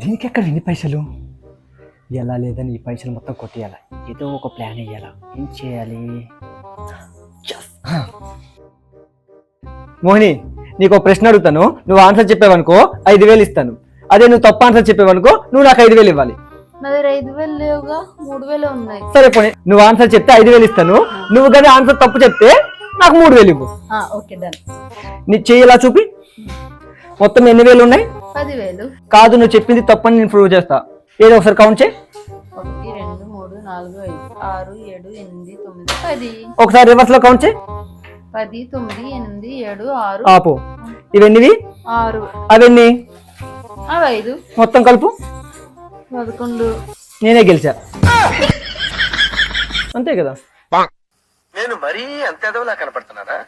దీనికి ఎక్కడ ఎన్ని పైసలు? ఎలా లేదని ఈ పైసలు మొత్తం కొట్టేయాలి? ఏదో ఒక ప్లాన్ వేయాలా? ఏం చేయాలి. మోహిని నీకు ఒక ప్రశ్న అడుగుతాను. నువ్వు ఆన్సర్ చెప్పావనుకో ఐదు వేలు ఇస్తాను. అదే నువ్వు తప్పు ఆన్సర్ చెప్పావనుకో నువ్వు నాకు ఐదు వేలు ఇవ్వాలి. నా దగ్గర ఐదు వేలు లేవుగా? మూడు వేలు ఉన్నాయి. సరే పోనీ. నువ్వు ఆన్సర్ చెప్తే ఐదు వేలు ఇస్తాను. నువ్వు కానీ ఆన్సర్ తప్పు చెప్తే నాకు మూడు వేలు ఇవ్వు. ఓకే డన్ నీ చెయ్యి ఇలా చూపి? మొత్తం ఎన్ని వేలు ఉన్నాయి? పదివేలు. కాదు నువ్వు చెప్పింది తప్పని నేను ప్రూవ్ చేస్తా. ఏదో ఒకసారి కౌంట్ చేయి. ఒకటి రెండు మూడు నాలుగు ఐదు ఆరు ఏడు ఎనిమిది తొమ్మిది పది. ఒకసారి రివర్స్లో కౌంట్ చేయి. పది తొమ్మిది ఎనిమిది ఏడు ఆరు. ఆపు. ఇవన్నీవి? ఆరు. అవన్నీ? అవి ఐదు. మొత్తం కలుపు. పదకొండు. నేనే గెలిచా. అంతే కదా? నేను మరీ అంత ఎదవలా కనపడుతున్నారా